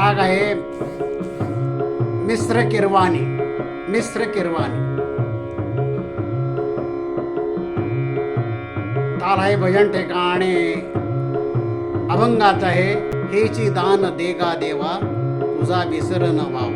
राग आहे मिश्र किरवाणी मिश्र किरवाणी ताल आहे भजन ठिकाणे अभंगात आहे हेची दान देगा देवा तुझा विसर न व्हावा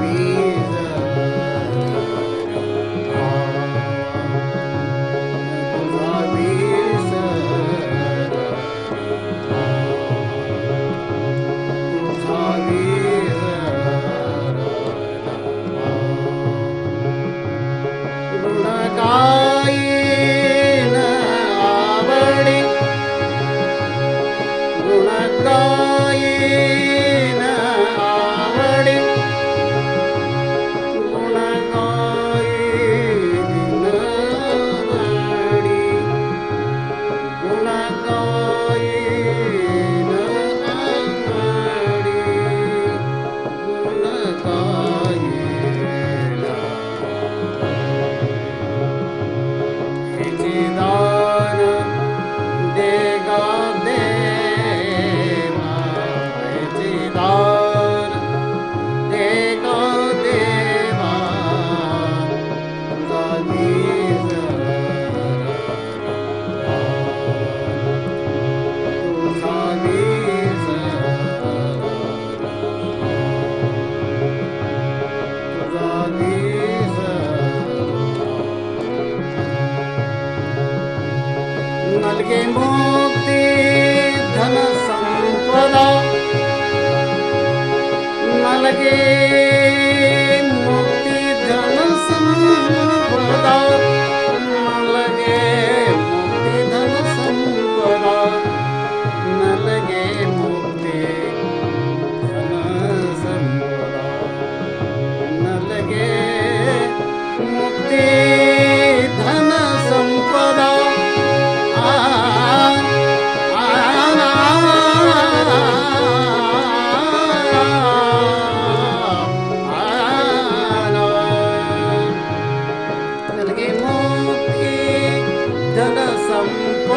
तुझा मूर्ति धन सम्पदा नलगे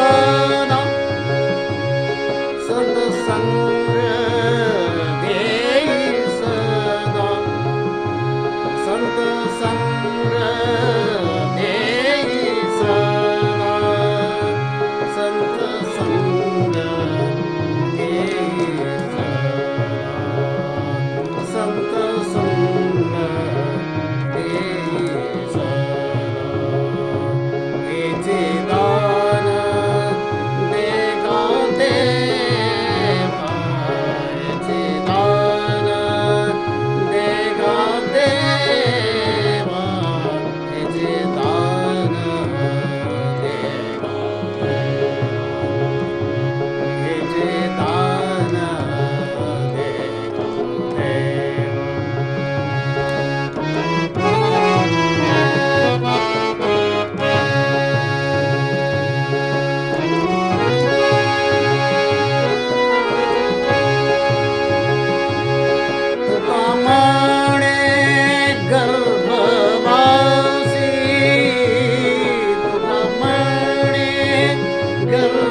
Amen. Yeah.